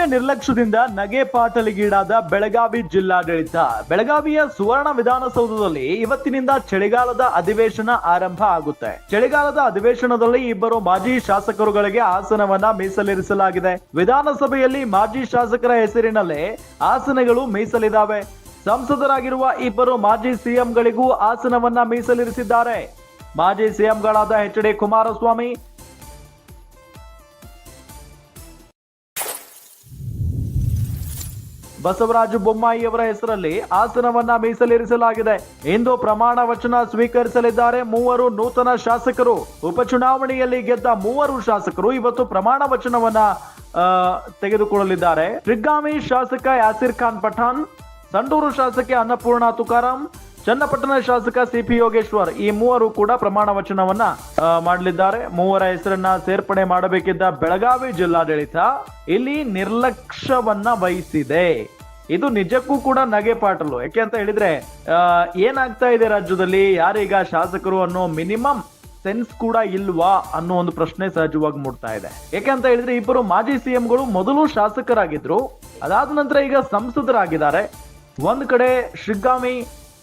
ದಿವ್ಯ ನಿರ್ಲಕ್ಷ್ಯದಿಂದ ನಗೆ ಪಾಟಲಿಗೀಡಾದ ಬೆಳಗಾವಿ ಜಿಲ್ಲಾಡಳಿತ. ಬೆಳಗಾವಿಯ ಸುವರ್ಣ ವಿಧಾನಸೌಧದಲ್ಲಿ ಇವತ್ತಿನಿಂದ ಚಳಿಗಾಲದ ಅಧಿವೇಶನ ಆರಂಭ ಆಗುತ್ತೆ. ಚಳಿಗಾಲದ ಅಧಿವೇಶನದಲ್ಲಿ ಇಬ್ಬರು ಮಾಜಿ ಶಾಸಕರುಗಳಿಗೆ ಆಸನವನ್ನ ಮೀಸಲಿರಿಸಲಾಗಿದೆ. ವಿಧಾನಸಭೆಯಲ್ಲಿ ಮಾಜಿ ಶಾಸಕರ ಹೆಸರಿನಲ್ಲೇ ಆಸನಗಳು ಮೀಸಲಿದಾವೆ ಸಂಸದರಾಗಿರುವ ಇಬ್ಬರು ಮಾಜಿ ಸಿಎಂಗಳಿಗೂ ಆಸನವನ್ನ ಮೀಸಲಿರಿಸಿದ್ದಾರೆ. ಮಾಜಿ ಸಿಎಂಗಳಾದ ಎಚ್ ಡಿ ಕುಮಾರಸ್ವಾಮಿ ಬಸವರಾಜ ಬೊಮ್ಮಾಯಿಯವರ ಹೆಸರಲ್ಲಿ ಆಸನವನ್ನ ಮೀಸಲಿರಿಸಲಾಗಿದೆ. ಇಂದು ಪ್ರಮಾಣ ವಚನ ಸ್ವೀಕರಿಸಲಿದ್ದಾರೆ ಮೂವರು ನೂತನ ಶಾಸಕರು. ಉಪಚುನಾವಣೆಯಲ್ಲಿ ಗೆದ್ದ ಮೂವರು ಶಾಸಕರು ಇವತ್ತು ಪ್ರಮಾಣ ವಚನವನ್ನ ತೆಗೆದುಕೊಳ್ಳಲಿದ್ದಾರೆ. ಟ್ರಿಗ್ಗಾಮಿ ಶಾಸಕ ಯಾಸಿರ್ ಖಾನ್ ಪಠಾನ್ ಸಂಡೂರು ಶಾಸಕಿ ಅನ್ನಪೂರ್ಣ ತುಕಾರಾಂ, ಚನ್ನಪಟ್ಟಣ ಶಾಸಕ ಸಿಪಿ ಯೋಗೇಶ್ವರ್ ಈ ಮೂವರು ಕೂಡ ಪ್ರಮಾಣ ವಚನವನ್ನ ಮಾಡಲಿದ್ದಾರೆ. ಮೂವರ ಹೆಸರನ್ನ ಸೇರ್ಪಡೆ ಮಾಡಬೇಕಿದ್ದ ಬೆಳಗಾವಿ ಜಿಲ್ಲಾಡಳಿತ ಇಲ್ಲಿ ನಿರ್ಲಕ್ಷ್ಯವನ್ನ ವಹಿಸಿದೆ. ಇದು ನಿಜಕ್ಕೂ ಕೂಡ ನಗೆ ಪಾಟಲು. ಯಾಕೆ ಅಂತ ಹೇಳಿದ್ರೆ ಏನಾಗ್ತಾ ಇದೆ ರಾಜ್ಯದಲ್ಲಿ? ಯಾರೀಗ ಶಾಸಕರು ಅನ್ನೋ ಮಿನಿಮಮ್ ಸೆನ್ಸ್ ಕೂಡ ಇಲ್ವಾ ಅನ್ನೋ ಒಂದು ಪ್ರಶ್ನೆ ಸಹಜವಾಗಿ ಮೂಡ್ತಾ ಇದೆ. ಯಾಕೆ ಅಂತ ಹೇಳಿದ್ರೆ, ಇಬ್ಬರು ಮಾಜಿ ಸಿಎಂಗಳು ಮೊದಲು ಶಾಸಕರಾಗಿದ್ರು. ಅದಾದ ನಂತರ ಈಗ ಸಂಸದರಾಗಿದ್ದಾರೆ. ಒಂದ್ ಕಡೆ ಶಿಗ್ಗಾಮಿ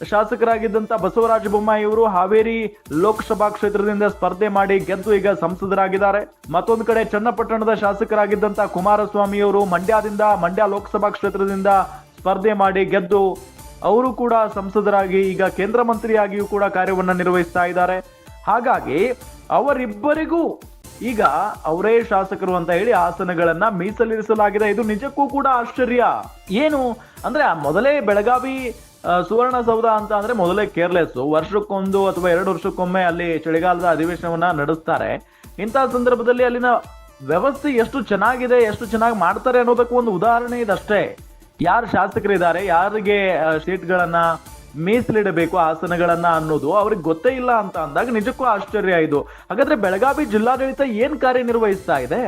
ಶಾಸಕರಾಗಿದ್ದಂತ ಬಸವರಾಜ ಬೊಮ್ಮಾಯಿ ಅವರು ಹಾವೇರಿ ಲೋಕಸಭಾ ಕ್ಷೇತ್ರದಿಂದ ಸ್ಪರ್ಧೆ ಮಾಡಿ ಗೆದ್ದು ಈಗ ಸಂಸದರಾಗಿದ್ದಾರೆ. ಮತ್ತೊಂದು ಕಡೆ ಚನ್ನಪಟ್ಟಣದ ಶಾಸಕರಾಗಿದ್ದಂತ ಕುಮಾರಸ್ವಾಮಿ ಅವರು ಮಂಡ್ಯದಿಂದ, ಮಂಡ್ಯ ಲೋಕಸಭಾ ಕ್ಷೇತ್ರದಿಂದ ಸ್ಪರ್ಧೆ ಮಾಡಿ ಗೆದ್ದು ಅವರು ಕೂಡ ಸಂಸದರಾಗಿ ಈಗ ಕೇಂದ್ರ ಮಂತ್ರಿಯಾಗಿಯೂ ಕೂಡ ಕಾರ್ಯವನ್ನು ನಿರ್ವಹಿಸ್ತಾ ಇದ್ದಾರೆ. ಹಾಗಾಗಿ ಅವರಿಬ್ಬರಿಗೂ ಈಗ ಅವರೇ ಶಾಸಕರು ಅಂತ ಹೇಳಿ ಆಸನಗಳನ್ನ ಮೀಸಲಿರಿಸಲಾಗಿದೆ. ಇದು ನಿಜಕ್ಕೂ ಕೂಡ ಆಶ್ಚರ್ಯ. ಏನು? ಅಂದ್ರೆ ಮೊದಲೇ ಬೆಳಗಾವಿ ಸುವರ್ಣಸೌಧ ಅಂತ ಅಂದ್ರೆ ಮೊದಲೇ ಕೇರ್ಲೆಸ್ ವರ್ಷಕ್ಕೊಂದು ಅಥವಾ ಎರಡು ವರ್ಷಕ್ಕೊಮ್ಮೆ ಅಲ್ಲಿ ಚಳಿಗಾಲದ ಅಧಿವೇಶನವನ್ನ ನಡೆಸ್ತಾರೆ. ಇಂತಹ ಸಂದರ್ಭದಲ್ಲಿ ಅಲ್ಲಿನ ವ್ಯವಸ್ಥೆ ಎಷ್ಟು ಚೆನ್ನಾಗಿದೆ, ಎಷ್ಟು ಚೆನ್ನಾಗಿ ಮಾಡ್ತಾರೆ ಅನ್ನೋದಕ್ಕೂ ಒಂದು ಉದಾಹರಣೆ ಇದಷ್ಟೇ. ಯಾರು ಶಾಸಕರಿದ್ದಾರೆ, ಯಾರಿಗೆ ಸೀಟ್ಗಳನ್ನ ಮೀಸಲಿಡಬೇಕು, ಆಸನಗಳನ್ನ ಅನ್ನೋದು ಅವ್ರಿಗೆ ಗೊತ್ತೇ ಇಲ್ಲ ಅಂತ ಅಂದಾಗ ನಿಜಕ್ಕೂ ಆಶ್ಚರ್ಯ ಇದು. ಹಾಗಾದ್ರೆ ಬೆಳಗಾವಿ ಜಿಲ್ಲಾಡಳಿತ ಏನ್ ಕಾರ್ಯನಿರ್ವಹಿಸ್ತಾ ಇದೆ?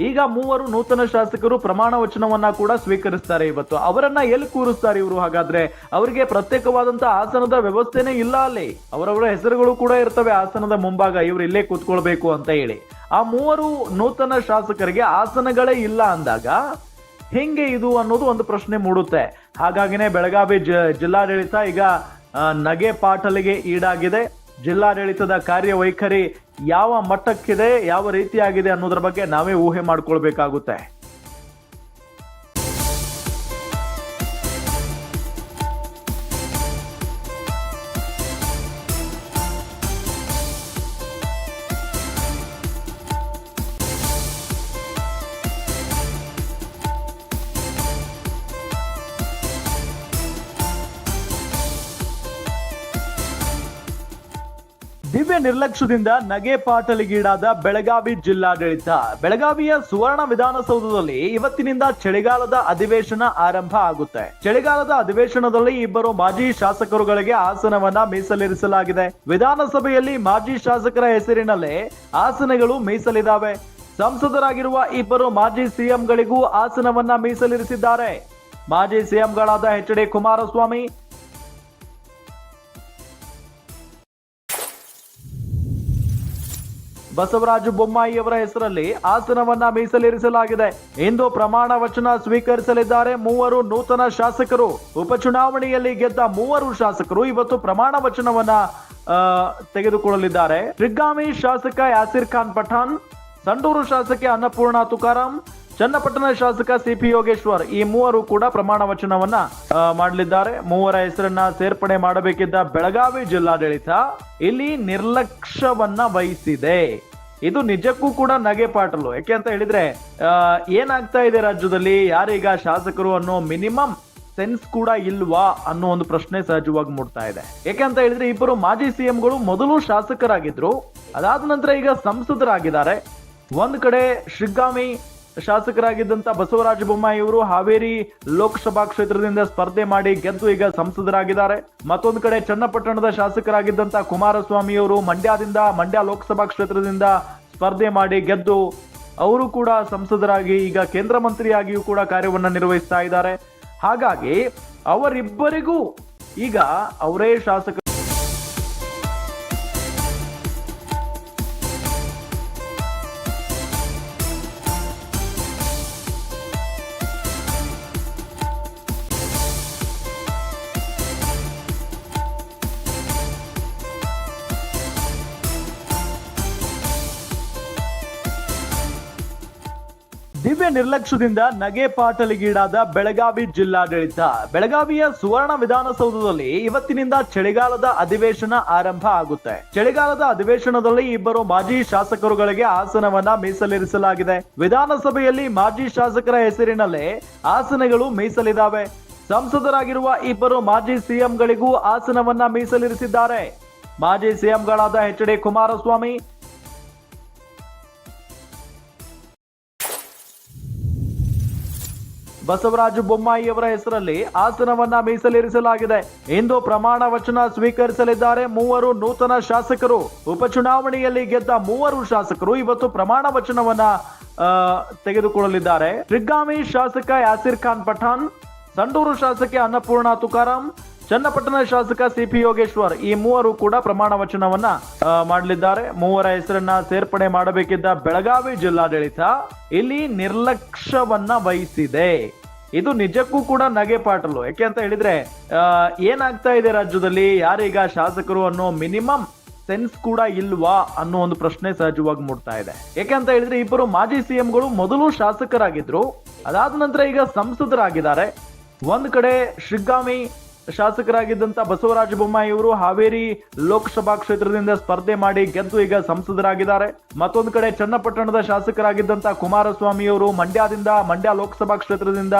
ಈಗ ಮೂವರು ನೂತನ ಶಾಸಕರು ಪ್ರಮಾಣ ವಚನವನ್ನ ಕೂಡ ಸ್ವೀಕರಿಸ್ತಾರೆ ಇವತ್ತು. ಅವರನ್ನ ಎಲ್ಲಿ ಕೂರಿಸ್ತಾರೆ ಇವರು? ಹಾಗಾದ್ರೆ ಅವರಿಗೆ ಪ್ರತ್ಯೇಕವಾದಂತ ಆಸನದ ವ್ಯವಸ್ಥೆನೇ ಇಲ್ಲ ಅಲ್ಲಿ. ಅವರವರ ಹೆಸರುಗಳು ಕೂಡ ಇರ್ತವೆ ಆಸನದ ಮುಂಭಾಗ. ಇವರು ಇಲ್ಲೇ ಕೂತ್ಕೊಳ್ಬೇಕು ಅಂತ ಹೇಳಿ. ಆ ಮೂವರು ನೂತನ ಶಾಸಕರಿಗೆ ಆಸನಗಳೇ ಇಲ್ಲ ಅಂದಾಗ ಹೆಂಗೆ ಇದು ಅನ್ನೋದು ಒಂದು ಪ್ರಶ್ನೆ ಮೂಡುತ್ತೆ. ಹಾಗಾಗಿನೇ ಬೆಳಗಾವಿ ಜಿಲ್ಲಾಡಳಿತ ಈಗ ನಗೆ ಪಾಟಲಿಗೆ ಈಡಾಗಿದೆ. ಜಿಲ್ಲಾಡಳಿತದ ಕಾರ್ಯವೈಖರಿ ಯಾವ ಮಟ್ಟಕ್ಕಿದೆ ಯಾವ ರೀತಿಯಾಗಿದೆ ಅನ್ನೋದ್ರ ಬಗ್ಗೆ ನಾವೇ ಊಹೆ ಮಾಡ್ಕೊಳ್ಬೇಕಾಗುತ್ತೆ. ದಿವ್ಯ ನಿರ್ಲಕ್ಷ್ಯದಿಂದ ನಗೆ ಪಾಟಲಿಗೀಡಾದ ಬೆಳಗಾವಿ ಜಿಲ್ಲಾಡಳಿತ. ಬೆಳಗಾವಿಯ ಸುವರ್ಣ ವಿಧಾನಸೌಧದಲ್ಲಿ ಇವತ್ತಿನಿಂದ ಚಳಿಗಾಲದ ಅಧಿವೇಶನ ಆರಂಭ ಆಗುತ್ತೆ. ಚಳಿಗಾಲದ ಅಧಿವೇಶನದಲ್ಲಿ ಇಬ್ಬರು ಮಾಜಿ ಶಾಸಕರುಗಳಿಗೆ ಆಸನವನ್ನ ಮೀಸಲಿರಿಸಲಾಗಿದೆ. ವಿಧಾನಸಭೆಯಲ್ಲಿ ಮಾಜಿ ಶಾಸಕರ ಹೆಸರಿನಲ್ಲೇ ಆಸನಗಳು ಮೀಸಲಿದಾವೆ ಸಂಸದರಾಗಿರುವ ಇಬ್ಬರು ಮಾಜಿ ಸಿಎಂಗಳಿಗೂ ಆಸನವನ್ನ ಮೀಸಲಿರಿಸಿದ್ದಾರೆ. ಮಾಜಿ ಸಿಎಂಗಳಾದ ಎಚ್ ಡಿ ಕುಮಾರಸ್ವಾಮಿ ಬಸವರಾಜ ಬೊಮ್ಮಾಯಿಯವರ ಹೆಸರಲ್ಲಿ ಆಸನವನ್ನ ಮೀಸಲಿರಿಸಲಾಗಿದೆ. ಇಂದು ಪ್ರಮಾಣ ವಚನ ಸ್ವೀಕರಿಸಲಿದ್ದಾರೆ ಮೂವರು ನೂತನ ಶಾಸಕರು. ಉಪಚುನಾವಣೆಯಲ್ಲಿ ಗೆದ್ದ ಮೂವರು ಶಾಸಕರು ಇವತ್ತು ಪ್ರಮಾಣ ವಚನವನ್ನ ತೆಗೆದುಕೊಳ್ಳಲಿದ್ದಾರೆ. ಟ್ರಿಗ್ಗಾಮಿ ಶಾಸಕ ಯಾಸಿರ್ ಖಾನ್ ಪಠಾಣ್, ಸಂಡೂರು ಶಾಸಕ ಅನ್ನಪೂರ್ಣ ತುಕಾರಾಂ, ಚನ್ನಪಟ್ಟಣ ಶಾಸಕ ಸಿಪಿ ಯೋಗೇಶ್ವರ್ ಈ ಮೂವರು ಕೂಡ ಪ್ರಮಾಣ ವಚನವನ್ನ ಮಾಡಲಿದ್ದಾರೆ. ಮೂವರ ಹೆಸರನ್ನ ಸೇರ್ಪಡೆ ಮಾಡಬೇಕಿದ್ದ ಬೆಳಗಾವಿ ಜಿಲ್ಲಾಡಳಿತ ಇಲ್ಲಿ ನಿರ್ಲಕ್ಷ್ಯವನ್ನ ವಹಿಸಿದೆ. ಇದು ನಿಜಕ್ಕೂ ಕೂಡ ನಗೆ ಪಾಟಲು ಯಾಕೆ ಅಂತ ಹೇಳಿದ್ರೆ ಏನಾಗ್ತಾ ಇದೆ ರಾಜ್ಯದಲ್ಲಿ? ಯಾರೀಗ ಶಾಸಕರು ಅನ್ನೋ ಮಿನಿಮಮ್ ಸೆನ್ಸ್ ಕೂಡ ಇಲ್ವಾ ಅನ್ನೋ ಒಂದು ಪ್ರಶ್ನೆ ಸಹಜವಾಗಿ ಮೂಡ್ತಾ ಇದೆ. ಯಾಕೆ ಅಂತ ಹೇಳಿದ್ರೆ, ಇಬ್ಬರು ಮಾಜಿ ಸಿಎಂಗಳು ಮೊದಲು ಶಾಸಕರಾಗಿದ್ರು. ಅದಾದ ನಂತರ ಈಗ ಸಂಸದರಾಗಿದ್ದಾರೆ. ಒಂದ್ ಕಡೆ ಶಿಗ್ಗಾಮಿ ಶಾಸಕರಾಗಿದ್ದಂತ ಬಸವರಾಜ ಬೊಮ್ಮಾಯಿ ಅವರು ಹಾವೇರಿ ಲೋಕಸಭಾ ಕ್ಷೇತ್ರದಿಂದ ಸ್ಪರ್ಧೆ ಮಾಡಿ ಗೆದ್ದು ಈಗ ಸಂಸದರಾಗಿದ್ದಾರೆ. ಮತ್ತೊಂದು ಕಡೆ ಚನ್ನಪಟ್ಟಣದ ಶಾಸಕರಾಗಿದ್ದಂತ ಕುಮಾರಸ್ವಾಮಿ ಅವರು ಮಂಡ್ಯದಿಂದ, ಮಂಡ್ಯ ಲೋಕಸಭಾ ಕ್ಷೇತ್ರದಿಂದ ಸ್ಪರ್ಧೆ ಮಾಡಿ ಗೆದ್ದು ಅವರು ಕೂಡ ಸಂಸದರಾಗಿ ಈಗ ಕೇಂದ್ರ ಮಂತ್ರಿಯಾಗಿಯೂ ಕೂಡ ಕಾರ್ಯವನ್ನ ನಿರ್ವಹಿಸ್ತಾ ಇದ್ದಾರೆ. ಹಾಗಾಗಿ ಅವರಿಬ್ಬರಿಗೂ ಈಗ ಅವರೇ ಶಾಸಕ ನಿರ್ಲಕ್ಷ್ಯದಿಂದ ನಗೆ ಪಾಟಲಿಗೀಡಾದ ಬೆಳಗಾವಿ ಜಿಲ್ಲಾಡಳಿತ. ಬೆಳಗಾವಿಯ ಸುವರ್ಣ ವಿಧಾನಸೌಧದಲ್ಲಿ ಇವತ್ತಿನಿಂದ ಚಳಿಗಾಲದ ಅಧಿವೇಶನ ಆರಂಭ ಆಗುತ್ತೆ. ಚಳಿಗಾಲದ ಅಧಿವೇಶನದಲ್ಲಿ ಇಬ್ಬರು ಮಾಜಿ ಶಾಸಕರುಗಳಿಗೆ ಆಸನವನ್ನ ಮೀಸಲಿರಿಸಲಾಗಿದೆ. ವಿಧಾನಸಭೆಯಲ್ಲಿ ಮಾಜಿ ಶಾಸಕರ ಹೆಸರಿನಲ್ಲೇ ಆಸನಗಳು ಮೀಸಲಿದಾವೆ ಸಂಸದರಾಗಿರುವ ಇಬ್ಬರು ಮಾಜಿ ಸಿಎಂಗಳಿಗೂ ಆಸನವನ್ನ ಮೀಸಲಿರಿಸಿದ್ದಾರೆ. ಮಾಜಿ ಸಿಎಂಗಳಾದ ಎಚ್ ಡಿ ಕುಮಾರಸ್ವಾಮಿ ಬಸವರಾಜ ಬೊಮ್ಮಾಯಿಯವರ ಹೆಸರಲ್ಲಿ ಆಸನವನ್ನ ಮೀಸಲಿರಿಸಲಾಗಿದೆ. ಇಂದು ಪ್ರಮಾಣ ವಚನ ಸ್ವೀಕರಿಸಲಿದ್ದಾರೆ ಮೂವರು ನೂತನ ಶಾಸಕರು. ಉಪಚುನಾವಣೆಯಲ್ಲಿ ಗೆದ್ದ ಮೂವರು ಶಾಸಕರು ಇವತ್ತು ಪ್ರಮಾಣ ವಚನವನ್ನ ತೆಗೆದುಕೊಳ್ಳಲಿದ್ದಾರೆ. ರಿಗ್ಗಾಮಿ ಶಾಸಕ ಯಾಸಿರ್ ಖಾನ್ ಪಠಾನ್ ಸಂಡೂರು ಶಾಸಕಿ ಅನ್ನಪೂರ್ಣ ತುಕಾರಾಂ ಚನ್ನಪಟ್ಟಣ ಶಾಸಕ ಸಿಪಿ ಯೋಗೇಶ್ವರ್ ಈ ಮೂವರು ಕೂಡ ಪ್ರಮಾಣ ವಚನವನ್ನ ಮಾಡಲಿದ್ದಾರೆ. ಮೂವರ ಹೆಸರನ್ನ ಸೇರ್ಪಡೆ ಮಾಡಬೇಕಿದ್ದ ಬೆಳಗಾವಿ ಜಿಲ್ಲಾಡಳಿತ ಇಲ್ಲಿ ನಿರ್ಲಕ್ಷ್ಯವನ್ನ ವಹಿಸಿದೆ. ಇದು ನಿಜಕ್ಕೂ ಕೂಡ ನಗೆ ಪಾಟಲು. ಯಾಕೆ ಅಂತ ಹೇಳಿದ್ರೆ ಏನಾಗ್ತಾ ಇದೆ ರಾಜ್ಯದಲ್ಲಿ? ಯಾರೀಗ ಶಾಸಕರು ಅನ್ನೋ ಮಿನಿಮಮ್ ಸೆನ್ಸ್ ಕೂಡ ಇಲ್ವಾ ಅನ್ನೋ ಒಂದು ಪ್ರಶ್ನೆ ಸಹಜವಾಗಿ ಮೂಡ್ತಾ ಇದೆ. ಅಂತ ಹೇಳಿದ್ರೆ, ಇಬ್ಬರು ಮಾಜಿ ಸಿಎಂಗಳು ಮೊದಲು ಶಾಸಕರಾಗಿದ್ರು. ಅದಾದ ನಂತರ ಈಗ ಸಂಸದರಾಗಿದ್ದಾರೆ. ಒಂದ್ ಕಡೆ ಶಿಗ್ಗಾಮಿ ಶಾಸಕರಾಗಿದ್ದಂತ ಬಸವರಾಜ ಬೊಮ್ಮಾಯಿ ಅವರು ಹಾವೇರಿ ಲೋಕಸಭಾ ಕ್ಷೇತ್ರದಿಂದ ಸ್ಪರ್ಧೆ ಮಾಡಿ ಗೆದ್ದು ಈಗ ಸಂಸದರಾಗಿದ್ದಾರೆ. ಮತ್ತೊಂದು ಕಡೆ ಚನ್ನಪಟ್ಟಣದ ಶಾಸಕರಾಗಿದ್ದಂತ ಕುಮಾರಸ್ವಾಮಿ ಅವರು ಮಂಡ್ಯದಿಂದ, ಮಂಡ್ಯ ಲೋಕಸಭಾ ಕ್ಷೇತ್ರದಿಂದ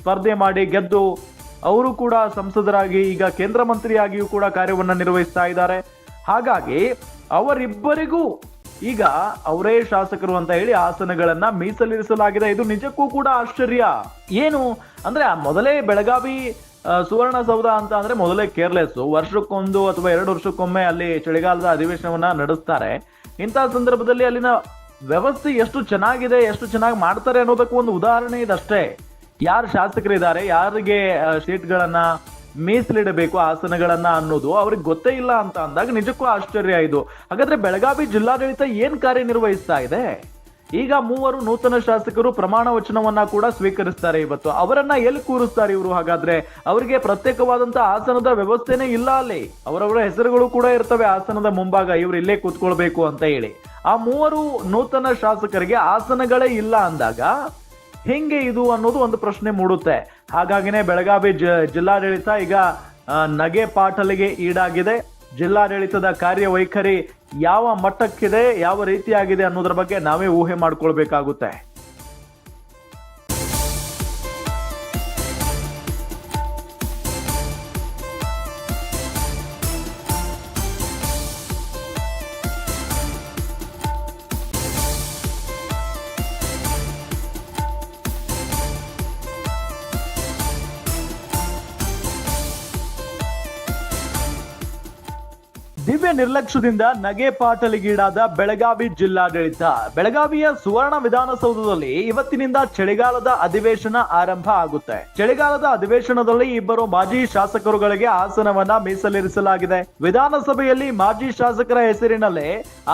ಸ್ಪರ್ಧೆ ಮಾಡಿ ಗೆದ್ದು ಅವರು ಕೂಡ ಸಂಸದರಾಗಿ ಈಗ ಕೇಂದ್ರ ಮಂತ್ರಿಯಾಗಿಯೂ ಕೂಡ ಕಾರ್ಯವನ್ನು ನಿರ್ವಹಿಸ್ತಾ ಇದ್ದಾರೆ. ಹಾಗಾಗಿ ಅವರಿಬ್ಬರಿಗೂ ಈಗ ಅವರೇ ಶಾಸಕರು ಅಂತ ಹೇಳಿ ಆಸನಗಳನ್ನ ಮೀಸಲಿರಿಸಲಾಗಿದೆ. ಇದು ನಿಜಕ್ಕೂ ಕೂಡ ಆಶ್ಚರ್ಯ. ಏನು? ಅಂದ್ರೆ ಮೊದಲೇ ಬೆಳಗಾವಿ ಸುವರ್ಣಸೌಧ ಅಂತ ಅಂದ್ರೆ ಮೊದಲೇ ಕೇರ್ಲೆಸ್. ವರ್ಷಕ್ಕೊಂದು ಅಥವಾ ಎರಡು ವರ್ಷಕ್ಕೊಮ್ಮೆ ಅಲ್ಲಿ ಚಳಿಗಾಲದ ಅಧಿವೇಶನವನ್ನ ನಡೆಸ್ತಾರೆ. ಇಂತಹ ಸಂದರ್ಭದಲ್ಲಿ ಅಲ್ಲಿನ ವ್ಯವಸ್ಥೆ ಎಷ್ಟು ಚೆನ್ನಾಗಿದೆ, ಎಷ್ಟು ಚೆನ್ನಾಗಿ ಮಾಡ್ತಾರೆ ಅನ್ನೋದಕ್ಕೂ ಒಂದು ಉದಾಹರಣೆ ಇದಷ್ಟೇ. ಯಾರು ಶಾಸಕರಿದ್ದಾರೆ, ಯಾರಿಗೆ ಸೀಟ್ಗಳನ್ನ ಮೀಸಲಿಡಬೇಕು, ಆಸನಗಳನ್ನ ಅನ್ನೋದು ಅವ್ರಿಗೆ ಗೊತ್ತೇ ಇಲ್ಲ ಅಂತ ಅಂದಾಗ ನಿಜಕ್ಕೂ ಆಶ್ಚರ್ಯ ಇದು. ಹಾಗಾದ್ರೆ ಬೆಳಗಾವಿ ಜಿಲ್ಲಾಡಳಿತ ಏನ್ ಕಾರ್ಯನಿರ್ವಹಿಸ್ತಾ ಇದೆ? ಈಗ ಮೂವರು ನೂತನ ಶಾಸಕರು ಪ್ರಮಾಣ ವಚನವನ್ನ ಕೂಡ ಸ್ವೀಕರಿಸ್ತಾರೆ ಇವತ್ತು. ಅವರನ್ನ ಎಲ್ಲಿ ಕೂರಿಸ್ತಾರೆ ಇವರು? ಹಾಗಾದ್ರೆ ಅವರಿಗೆ ಪ್ರತ್ಯೇಕವಾದಂತ ಆಸನದ ವ್ಯವಸ್ಥೆನೇ ಇಲ್ಲ ಅಲ್ಲಿ. ಅವರವರ ಹೆಸರುಗಳು ಕೂಡ ಇರ್ತವೆ ಆಸನದ ಮುಂಭಾಗ. ಇವರು ಇಲ್ಲೇ ಕೂತ್ಕೊಳ್ಬೇಕು ಅಂತ ಹೇಳಿ. ಆ ಮೂವರು ನೂತನ ಶಾಸಕರಿಗೆ ಆಸನಗಳೇ ಇಲ್ಲ ಅಂದಾಗ ಹೆಂಗೆ ಇದು ಅನ್ನೋದು ಒಂದು ಪ್ರಶ್ನೆ ಮೂಡುತ್ತೆ. ಹಾಗಾಗಿನೇ ಬೆಳಗಾವಿ ಜಿಲ್ಲಾಡಳಿತ ಈಗ ನಗೆ ಪಾಟಲಿಗೆ ಈಡಾಗಿದೆ. ಜಿಲ್ಲಾಡಳಿತದ ಕಾರ್ಯವೈಖರಿ ಯಾವ ಮಟ್ಟಕ್ಕಿದೆ ಯಾವ ರೀತಿಯಾಗಿದೆ ಅನ್ನೋದ್ರ ಬಗ್ಗೆ ನಾವೇ ಊಹೆ ಮಾಡ್ಕೊಳ್ಬೇಕಾಗುತ್ತೆ. ನಿರ್ಲಕ್ಷ್ಯದಿಂದ ನಗೆ ಪಾಟಲಿಗೀಡಾದ ಬೆಳಗಾವಿ ಜಿಲ್ಲಾಡಳಿತ. ಬೆಳಗಾವಿಯ ಸುವರ್ಣ ವಿಧಾನಸೌಧದಲ್ಲಿ ಇವತ್ತಿನಿಂದ ಚಳಿಗಾಲದ ಅಧಿವೇಶನ ಆರಂಭ ಆಗುತ್ತೆ. ಚಳಿಗಾಲದ ಅಧಿವೇಶನದಲ್ಲಿ ಇಬ್ಬರು ಮಾಜಿ ಶಾಸಕರುಗಳಿಗೆ ಆಸನವನ್ನ ಮೀಸಲಿರಿಸಲಾಗಿದೆ. ವಿಧಾನಸಭೆಯಲ್ಲಿ ಮಾಜಿ ಶಾಸಕರ ಹೆಸರಿನಲ್ಲೇ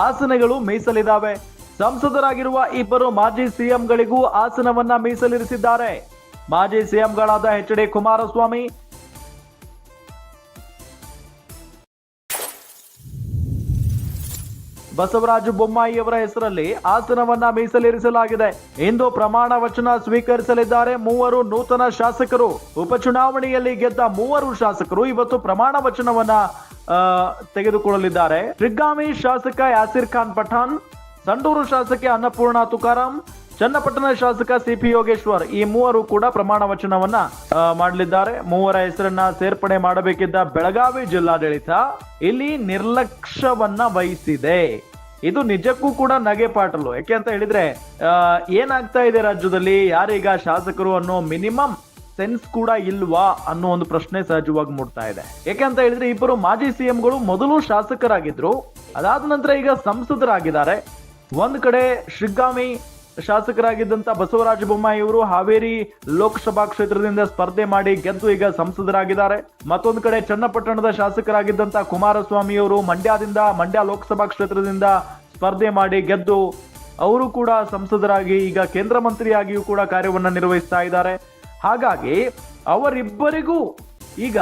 ಆಸನಗಳು ಮೀಸಲಿದಾವೆ ಸಂಸದರಾಗಿರುವ ಇಬ್ಬರು ಮಾಜಿ ಸಿಎಂಗಳಿಗೂ ಆಸನವನ್ನ ಮೀಸಲಿರಿಸಿದ್ದಾರೆ. ಮಾಜಿ ಸಿಎಂಗಳಾದ ಎಚ್ ಡಿ ಕುಮಾರಸ್ವಾಮಿ ಬಸವರಾಜ ಬೊಮ್ಮಾಯಿಯವರ ಹೆಸರಲ್ಲಿ ಆಸನವನ್ನ ಮೀಸಲಿರಿಸಲಾಗಿದೆ. ಇಂದು ಪ್ರಮಾಣ ವಚನ ಸ್ವೀಕರಿಸಲಿದ್ದಾರೆ ಮೂವರು ನೂತನ ಶಾಸಕರು. ಉಪಚುನಾವಣೆಯಲ್ಲಿ ಗೆದ್ದ ಮೂವರು ಶಾಸಕರು ಇವತ್ತು ಪ್ರಮಾಣ ವಚನವನ್ನ ತೆಗೆದುಕೊಳ್ಳಲಿದ್ದಾರೆ. ರಿಗ್ಗಾಮಿ ಶಾಸಕ ಯಾಸಿರ್ ಖಾನ್ ಪಠಾನ್ ಸಂಡೂರು ಶಾಸಕಿ ಅನ್ನಪೂರ್ಣ ತುಕಾರಾಂ ಚನ್ನಪಟ್ಟಣ ಶಾಸಕ ಸಿಪಿ ಯೋಗೇಶ್ವರ್ ಈ ಮೂವರು ಕೂಡ ಪ್ರಮಾಣ ವಚನವನ್ನ ಮಾಡಲಿದ್ದಾರೆ. ಮೂವರ ಹೆಸರನ್ನ ಸೇರ್ಪಡೆ ಮಾಡಬೇಕಿದ್ದ ಬೆಳಗಾವಿ ಜಿಲ್ಲಾಡಳಿತ ಇಲ್ಲಿ ನಿರ್ಲಕ್ಷ್ಯವನ್ನ ವಹಿಸಿದೆ. ಇದು ನಿಜಕ್ಕೂ ಕೂಡ ನಗೆ ಪಾಟಲು. ಯಾಕೆ ಅಂತ ಹೇಳಿದ್ರೆ ಏನಾಗ್ತಾ ಇದೆ ರಾಜ್ಯದಲ್ಲಿ? ಯಾರೀಗ ಶಾಸಕರು ಅನ್ನೋ ಮಿನಿಮಮ್ ಸೆನ್ಸ್ ಕೂಡ ಇಲ್ವಾ ಅನ್ನೋ ಒಂದು ಪ್ರಶ್ನೆ ಸಹಜವಾಗಿ ಮೂಡ್ತಾ ಇದೆ. ಯಾಕೆ ಅಂತ ಹೇಳಿದ್ರೆ, ಇಬ್ಬರು ಮಾಜಿ ಸಿಎಂಗಳು ಮೊದಲು ಶಾಸಕರಾಗಿದ್ರು. ಅದಾದ ನಂತರ ಈಗ ಸಂಸದರಾಗಿದ್ದಾರೆ. ಒಂದ್ ಕಡೆ ಶಿಗ್ಗಾಮಿ ಶಾಸಕರಾಗಿದ್ದಂತ ಬಸವರಾಜ ಬೊಮ್ಮಾಯಿ ಅವರು ಹಾವೇರಿ ಲೋಕಸಭಾ ಕ್ಷೇತ್ರದಿಂದ ಸ್ಪರ್ಧೆ ಮಾಡಿ ಗೆದ್ದು ಈಗ ಸಂಸದರಾಗಿದ್ದಾರೆ. ಮತ್ತೊಂದು ಕಡೆ ಚನ್ನಪಟ್ಟಣದ ಶಾಸಕರಾಗಿದ್ದಂತ ಕುಮಾರಸ್ವಾಮಿ ಅವರು ಮಂಡ್ಯದಿಂದ, ಮಂಡ್ಯ ಲೋಕಸಭಾ ಕ್ಷೇತ್ರದಿಂದ ಸ್ಪರ್ಧೆ ಮಾಡಿ ಗೆದ್ದು ಅವರು ಕೂಡ ಸಂಸದರಾಗಿ ಈಗ ಕೇಂದ್ರ ಮಂತ್ರಿಯಾಗಿಯೂ ಕೂಡ ಕಾರ್ಯವನ್ನ ನಿರ್ವಹಿಸ್ತಾ ಇದ್ದಾರೆ. ಹಾಗಾಗಿ ಅವರಿಬ್ಬರಿಗೂ ಈಗ